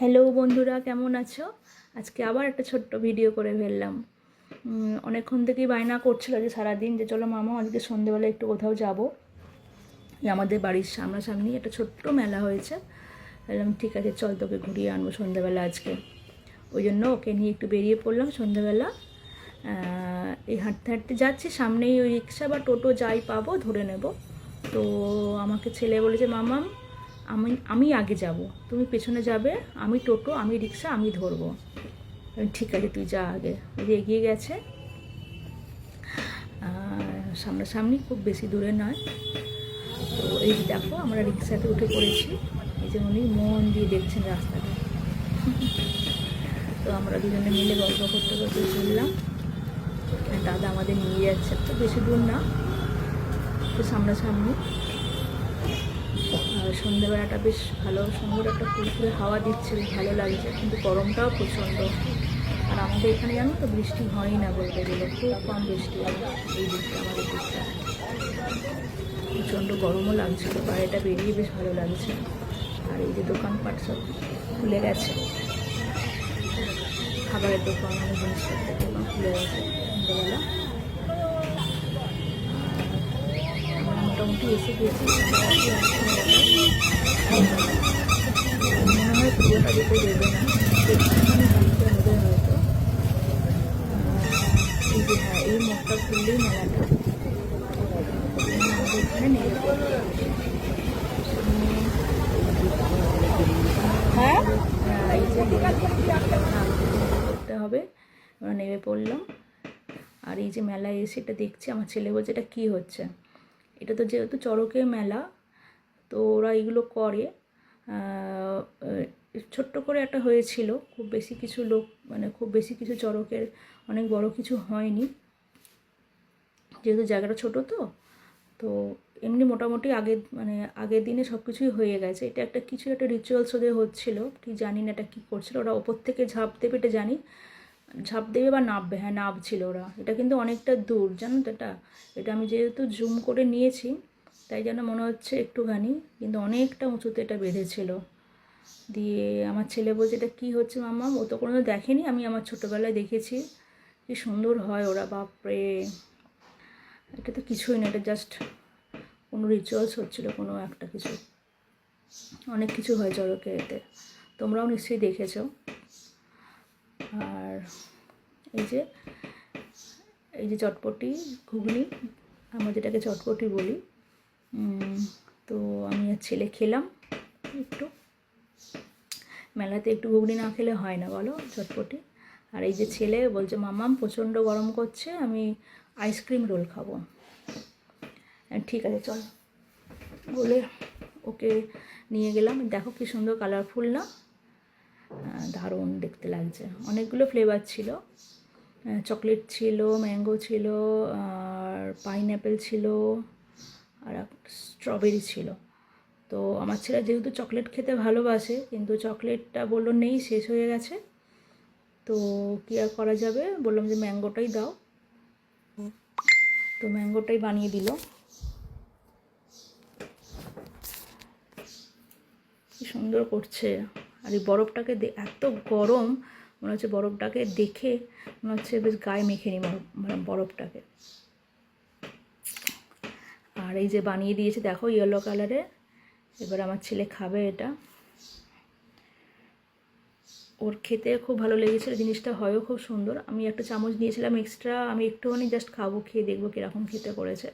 Hello বন্ধুরা, কেমন আছো? আজকে আবার একটা ছোট্ট ভিডিও করে ফেললাম। অনেকক্ষণ থেকেই বায়না করছিল যে সারাদিন যে চলো মামা, আজকে সন্ধেবেলা একটু কোথাও যাব। আমাদের বাড়ির সামনাসামনি একটা ছোট্ট মেলা হয়েছে। বললাম, ঠিক আছে, চল তোকে ঘুরিয়ে আনব সন্ধেবেলা আজকে। ওই জন্য ওকে নিয়ে একটু বেরিয়ে পড়লাম সন্ধেবেলা। এই হাঁটতে হাঁটতে যাচ্ছি, সামনেই ওই রিক্সা বা টোটো যাই পাবো, ধরে নেব। তো আমাকে ছেলে বলেছে, মামাম আমি আমি আগে যাব। তুমি পেছনে যাবে, আমি টোটো, আমি রিক্সা, আমি ধরবো। ঠিক আছে, তুই যা আগে। ওই এগিয়ে গেছে। সামনাসামনি খুব বেশি দূরে নয়। তো এই দেখো, আমরা রিক্সাতে উঠে পড়েছি। এই যে উনি মন দিয়ে দেখছেন রাস্তাটা। তো আমরা দুজনে মিলে গল্প করতে করতে চললাম দাদা আমাদের নিয়ে যাচ্ছে, তো বেশি দূর না। তো সামনাসামনি। আর সন্ধ্যেবেলাটা বেশ ভালো। সুন্দর একটা ফুলফুলে হাওয়া দিচ্ছে ভালো লাগছে। কিন্তু গরমটাও প্রচণ্ড। আর আমাদের এখানে জানো তো, বৃষ্টি হয়ই না বলতে গেলে। খুব কম বৃষ্টি হয় এই দিকটা, আমাদের দিকটা। প্রচণ্ড গরমও লাগছিল, বাইরেটা বেরিয়ে বেশ ভালো লাগছে। আর এই যে দোকানপাট সব খুলে গেছে। খাবারের দোকান অনেক জিনিসপত্রের দোকান খুলে গেছে। সন্ধ্যেবেলা আমরা মোটামুটি এসে গেছি। মনে হয় যেতে দেবে না যে হ্যাঁ এই মেলাটা হ্যাঁ এই যে হবে নেমে পড়লাম। আর এই যে মেলায় এসে এটা দেখছি, আমার ছেলে বলছে, এটা কী হচ্ছে? এটা তো যেহেতু চড়কের মেলা, তো ওরা এগুলো করে। ছোট্ট করে একটা হয়েছিল, খুব বেশি কিছু লোক মানে খুব বেশি কিছু চড়কের, অনেক বড় কিছু হয়নি। যেহেতু জায়গাটা ছোট তো তো এমনি মোটামুটি আগের মানে আগের দিনে সব কিছুই হয়ে গেছে। এটা একটা, কিছু একটা রিচুয়ালস ওদের হচ্ছিল, কি জানি না এটা কী করছিল, ওরা ওপর থেকে ঝাঁপ দেবে এটা জানি ঝাঁপ দেবে বা নামবে হ্যাঁ নামছিল ওরা। এটা কিন্তু অনেকটা দূর, জানো তো এটা? এটা আমি যেহেতু জুম করে নিয়েছি, তাই যেন মনে হচ্ছে একটুখানি, কিন্তু অনেকটা উঁচুতে এটা বেঁধেছিল। দিয়ে আমার ছেলে বলছে, এটা কী হচ্ছে মাম্মা? ও তো কোনো দেখেনি, আমি আমার ছোটোবেলায় দেখেছি। কি সুন্দর হয় ওরা, বাপরে! এটা তো কিছুই না, এটা জাস্ট কোনো রিচুয়ালস হচ্ছিল, কোনো একটা কিছু। অনেক কিছু হয় চড়কে এতে। তোমরাও নিশ্চয়ই দেখেছ। আর এই যে এই যে চটপটি ঘুগনি, আমরা যেটাকে চটপটি বলি তো আমি আর ছেলে খেলাম একটু। মেলাতে একটু ঘুগনি না খেলে হয় না, বলো চটপটি। আর এই যে ছেলে বলছে মামাম প্রচণ্ড গরম করছে, আমি আইসক্রিম রোল খাব। ঠিক আছে, চল। বলে ওকে নিয়ে গেলাম। দেখো কি সুন্দর কালারফুল না? দারুণ দেখতে লাগছে। অনেকগুলো ফ্লেভার ছিল। চকলেট ছিল ম্যাঙ্গো ছিল, আর পাইনঅ্যাপেল ছিল, আর স্ট্রবেরি ছিল। তো আমার ছেলে যেহেতু চকলেট খেতে ভালোবাসে, কিন্তু চকলেটটা বলল, নেই, শেষ হয়ে গেছে। তো কী আর করা যাবে? বললাম যে ম্যাঙ্গোটাই দাও। তো ম্যাঙ্গোটাই বানিয়ে দিল। কি সুন্দর করছে। আর এই বরফটাকে এত গরম, মনে হচ্ছে বরফটাকে দেখে মনে হচ্ছে বেশ গায়ে মেখে নিই মানে বরফটাকে। আর এই যে বানিয়ে দিয়েছে, দেখো ইয়েলো কালারে এবার আমার ছেলে খাবে এটা। ওর খেতে খুব ভালো লেগেছিল, জিনিসটা হয়ও খুব সুন্দর। আমি একটা চামচ নিয়েছিলাম এক্সট্রা আমি একটুখানি জাস্ট খাব, খেয়ে দেখব কীরকম খেতে করেছে।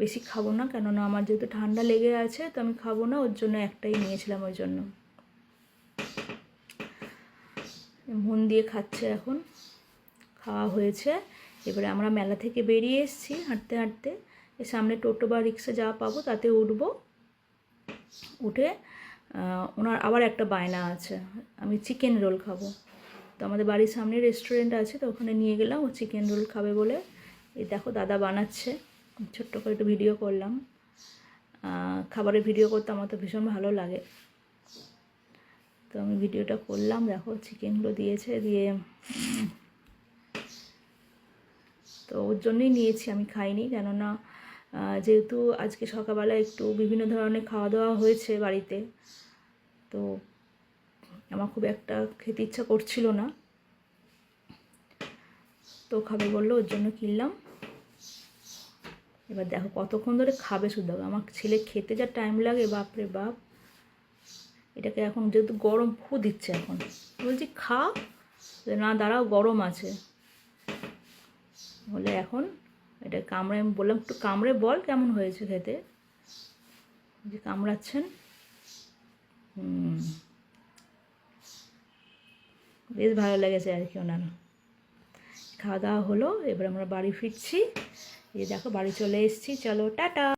বেশি খাব না, কেননা আমার যেহেতু ঠান্ডা লেগে আছে, তো আমি খাব না, ওর জন্য একটাই নিয়েছিলাম ওই জন্য। মন দিয়ে খাচ্ছে এখন। খাওয়া হয়েছে। এবারে আমরা মেলা থেকে বেরিয়ে এসেছি হাঁটতে হাঁটতে। এর সামনে টোটো বা রিক্সা যা পাবো তাতে উঠবো। উঠে ওনার আবার একটা বায়না আছে। আমি চিকেন রোল খাব। তো আমাদের বাড়ির সামনে রেস্টুরেন্ট আছে, তো ওখানে নিয়ে গেলাম, ও চিকেন রোল খাবে বলে। এই দেখো দাদা বানাচ্ছে। ছোট্ট করে একটু ভিডিও করলাম। খাবারের ভিডিও করতে আমার তো ভীষণ ভালো লাগে। তো আমি ভিডিওটা করলাম। দেখো চিকেনগুলো দিয়েছে, দিয়ে তো ওর জন্যই নিয়েছি। আমি খাইনি, কেননা যেহেতু আজকে সকালবেলা একটু বিভিন্ন ধরনের খাওয়া দাওয়া হয়েছে বাড়িতে, তো আমার খুব একটা খেতে ইচ্ছা করছিল না। তো খাবে বলল, ওর জন্য কিনলাম। এবার দেখো, কতক্ষণ ধরে খাবে শুধু। আমার ছেলে খেতে যা টাইম লাগে, বাপরে বাপ। এটাকে এখন যেহেতু গরম ফু দিচ্ছে এখন। বলছি, খা, না দাঁড়াও, গরম আছে। বলে এখন এটা কামড়ে, আমি বললাম, একটু কামড়ে বল কেমন হয়েছে খেতে? যে কামড়াচ্ছেন? হুম। বেশ ভালো লেগেছে আর কি ওনার। খাওয়া দাওয়া হলো, এবার আমরা বাড়ি ফিরছি। এই দেখো, বাড়ি চলে এসেছি। চলো, টাটা!